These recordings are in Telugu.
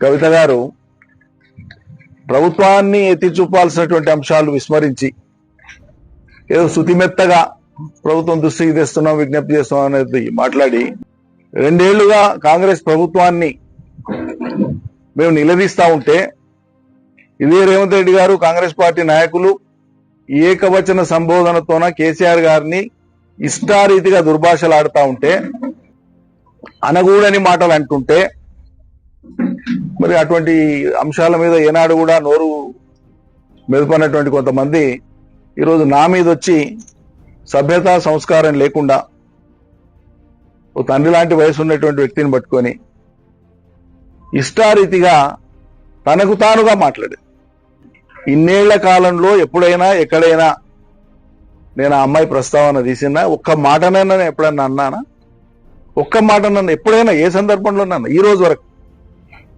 కవిత గారు ప్రభుత్వాన్ని ఎత్తి చూపాల్సినటువంటి అంశాలు విస్మరించి ఏదో శుతిమెత్తగా ప్రభుత్వం దృష్టికి తెస్తున్నాం విజ్ఞప్తి చేస్తున్నాం అనేది మాట్లాడి రెండేళ్ళుగా కాంగ్రెస్ ప్రభుత్వాన్ని మేము నిలదీస్తా ఉంటే ఇదే రేవంత్ రెడ్డి గారు కాంగ్రెస్ పార్టీ నాయకులు ఏకవచన సంబోధనతోన కేసీఆర్ గారిని ఇష్టారీతిగా దుర్భాషలు ఉంటే అనగూడని మాటలు అంటుంటే మరి అటువంటి అంశాల మీద ఏనాడు కూడా నోరు మెదుపన్నటువంటి కొంతమంది ఈరోజు నా మీద వచ్చి సభ్యత సంస్కారం లేకుండా ఓ తండ్రి లాంటి వయసు ఉన్నటువంటి వ్యక్తిని పట్టుకొని ఇష్టారీతిగా తనకు తానుగా మాట్లాడేది ఇన్నేళ్ళ కాలంలో ఎప్పుడైనా ఎక్కడైనా నేను ఆ అమ్మాయి ప్రస్తావన తీసినా ఒక్క మాటనైనా నేను ఎప్పుడైనా అన్నానా? ఒక్క మాట నన్ను ఎప్పుడైనా ఏ సందర్భంలో నన్ను ఈ రోజు వరకు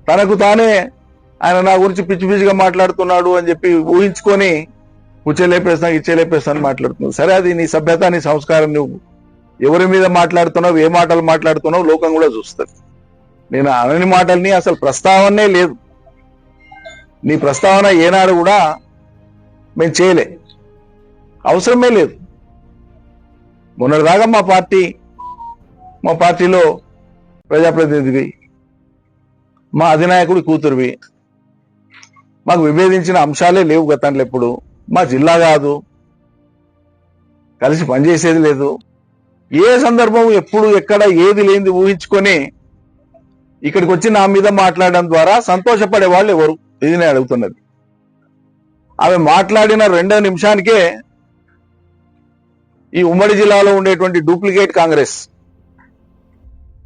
తనకు తానే ఆయన నా గురించి పిచ్చి పిచ్చిగా మాట్లాడుతున్నాడు అని చెప్పి ఊహించుకొని ఉచ్చలేపేస్తా ఇచ్చేలేపేస్తా అని మాట్లాడుతున్నావు. సరే అది నీ సభ్యత నీ సంస్కారం నువ్వు ఎవరి మీద మాట్లాడుతున్నావు ఏ మాటలు మాట్లాడుతున్నావు లోకం కూడా చూస్తుంది. నేను అనని మాటల్ని అసలు ప్రస్తావనే లేదు. నీ ప్రస్తావన ఏనాడు కూడా మేము చేయలే. అవసరమే లేదు. మొన్నటిదాకా మా పార్టీ మా పార్టీలో ప్రజాప్రతినిధివి మా అధినాయకుడి కూతురువి. మాకు విభేదించిన అంశాలే లేవు గతంలో ఎప్పుడు. మా జిల్లా కాదు. కలిసి పనిచేసేది లేదు. ఏ సందర్భం ఎప్పుడు ఎక్కడ ఏది లేనిది ఊహించుకొని ఇక్కడికి వచ్చి నా మీద మాట్లాడడం ద్వారా సంతోషపడే వాళ్ళు ఎవరు? ఇది నేను అడుగుతున్నది. ఆమె మాట్లాడిన రెండో నిమిషానికే ఈ ఉమ్మడి జిల్లాలో ఉండేటువంటి డూప్లికేట్ కాంగ్రెస్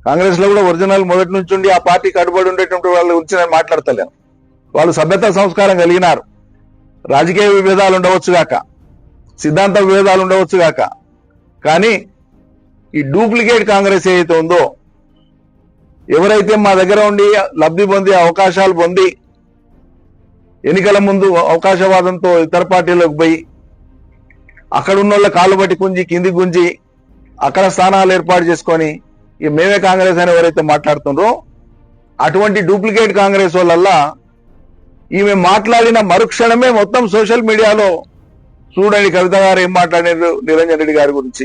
కాంగ్రెస్లో కూడా ఒరిజినల్ మొదటి నుంచి ఉండి ఆ పార్టీ కట్టుబడి ఉండేటువంటి వాళ్ళ గురించి నేను మాట్లాడతలేను వాళ్ళు సభ్యత సంస్కారం కలిగినారు. రాజకీయ విభేదాలు ఉండవచ్చు గాక. సిద్ధాంత విభేదాలు ఉండవచ్చు గాక. కానీ ఈ డూప్లికేట్ కాంగ్రెస్ ఏదైతే ఉందో ఎవరైతే మా దగ్గర ఉండి లబ్ధి పొంది అవకాశాలు పొంది ఎన్నికల ముందు అవకాశవాదంతో ఇతర పార్టీలకు పోయి అక్కడ ఉన్న వాళ్ళ కాళ్ళు పట్టి గుంజి కింది గుంజి అక్కడ స్థానాలు ఏర్పాటు చేసుకొని ఈ మేమే కాంగ్రెస్ అని ఎవరైతే మాట్లాడుతుండ్రో అటువంటి డూప్లికేట్ కాంగ్రెస్ వాళ్ళల్లా ఈమె మాట్లాడిన మరుక్షణమే మొత్తం సోషల్ మీడియాలో చూడండి కవిత గారు ఏం మాట్లాడారు నిరంజన్ రెడ్డి గారి గురించి.